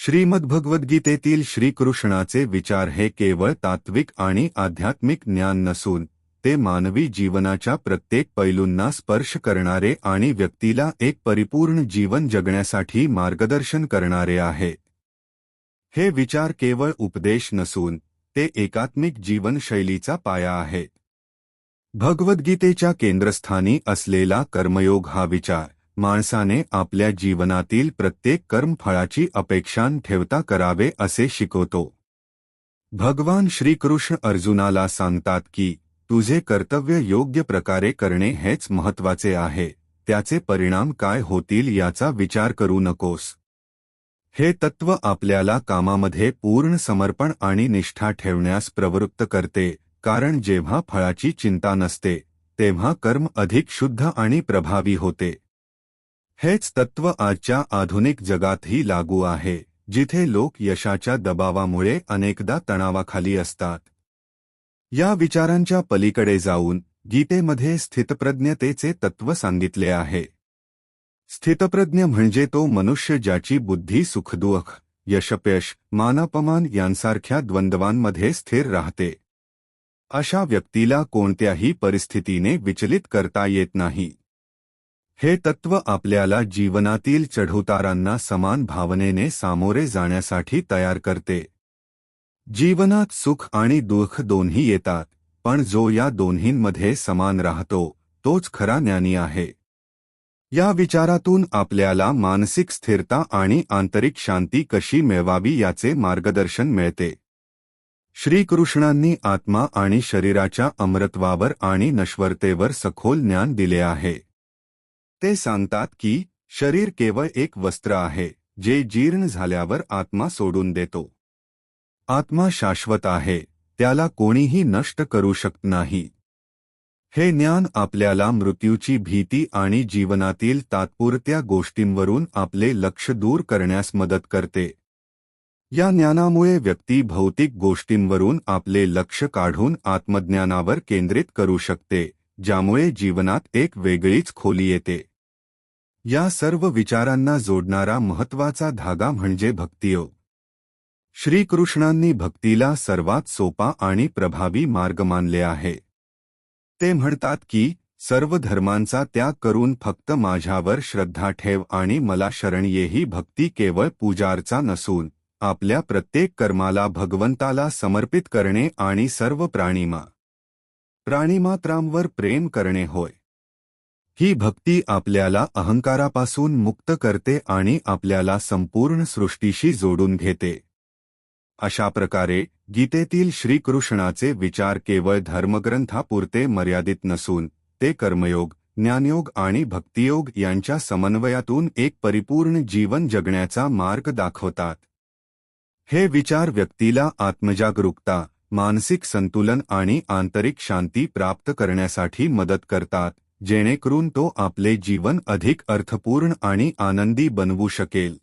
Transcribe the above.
श्रीमद्भगवद्गीतेतील श्रीकृष्णाचे विचार हे केवळ तात्विक आणि आध्यात्मिक ज्ञान नसून ते मानवी जीवनाच्या प्रत्येक पैलूंना स्पर्श करणारे आणि व्यक्तीला एक परिपूर्ण जीवन जगण्यासाठी मार्गदर्शन करणारे आहे. हे विचार केवळ उपदेश नसून ते एकात्मिक जीवनशैलीचा पाया आहे. भगवद्गीतेच्या केंद्रस्थानी असलेला कर्मयोग हा विचार माणसाने आपल्या जीवनातील प्रत्येक कर्मफळाची अपेक्षा ठेवता करावे असे शिकवतो. भगवान श्रीकृष्ण अर्जुनाला सांगतात की तुझे कर्तव्य योग्य प्रकारे करणे हेच महत्त्वाचे आहे त्याचे परिणाम काय होतील याचा विचार करू नकोस. हे तत्व आपल्याला कामामध्ये पूर्ण समर्पण आणि निष्ठा ठेवण्यास प्रवृत्त करते कारण जेव्हा फळाची चिंता नसते तेव्हा कर्म अधिक शुद्ध आणि प्रभावी होते. हेच तत्व आजच्या आधुनिक जगातही लागू आहे जिथे लोक यशाच्या दबावामुळे अनेकदा तणावाखाली असतात. या विचारांच्या पलीकडे जाऊन गीतेमध्ये स्थितप्रज्ञतेचे तत्व सांगितले आहे. स्थितप्रज्ञ म्हणजे तो मनुष्य ज्याची बुद्धी सुखदुःख यशपयश मानापमान यांसारख्या द्वंद्वांमध्ये स्थिर राहते. अशा व्यक्तीला कोणत्याही परिस्थितीने विचलित करता येत नाही. हे तत्व आपल्याला जीवनातील चढउतारांना समान भावनेने सामोरे जाण्यासाठी तयार करते. जीवनात सुख आणि दुःख दोन्ही येतात पण जो या दोन्हींमध्ये समान राहतो तोच खरा ज्ञानी आहे. या विचारातून आपल्याला मानसिक स्थिरता आणि आंतरिक शांती कशी मिळवावी याचे मार्गदर्शन मिळते. श्रीकृष्णांनी आत्मा आणि शरीराच्या अमृत्वावर आणि नश्वरतेवर सखोल ज्ञान दिले आहे. ते सांगतात की शरीर केवळ एक वस्त्र आहे जे जीर्ण झाल्यावर आत्मा सोडून देतो. आत्मा शाश्वत आहे त्याला कोणीही नष्ट करू शकत नाही. हे ज्ञान आपल्याला मृत्यूची भीती आणि जीवनातील तात्पुरत्या गोष्टींवरून आपले लक्ष दूर करण्यास मदत करते. या ज्ञानामुळे व्यक्ती भौतिक गोष्टींवरून आपले लक्ष काढून आत्मज्ञानावर केंद्रित करू शकते. ज्यामुळे जीवनात एक वेगळीच खोली येते. या सर्व विचारांना जोडणारा महत्त्वाचा धागा म्हणजे भक्तियो श्रीकृष्णांनी भक्तीला सर्वात सोपा आणि प्रभावी मार्ग मानले आहे. ते म्हणतात की सर्व धर्मांचा त्याग करून फक्त माझ्यावर श्रद्धा ठेव आणि मला शरण येही भक्ती केवळ पूजार्चा नसून आपल्या प्रत्येक कर्माला भगवंताला समर्पित करणे आणि सर्व प्राणीमा प्राणीमात्रांवर प्रेम करणे होय. ही भक्ती आपल्याला अहंकारापासून मुक्त करते आणि आपल्याला संपूर्ण सृष्टीशी जोडून घेते. अशा प्रकारे गीतेतील श्रीकृष्णाचे विचार केवळ धर्मग्रंथापुरते मर्यादित नसून ते कर्मयोग ज्ञानयोग आणि भक्तियोग यांच्या समन्वयातून एक परिपूर्ण जीवन जगण्याचा मार्ग दाखवतात. हे विचार व्यक्तीला आत्मजागरूकता मानसिक संतुलन आणि आंतरिक शांती प्राप्त करण्यासाठी मदत करतात जेणेकरून तो आपले जीवन अधिक अर्थपूर्ण आणि आनंदी बनवू शकेल.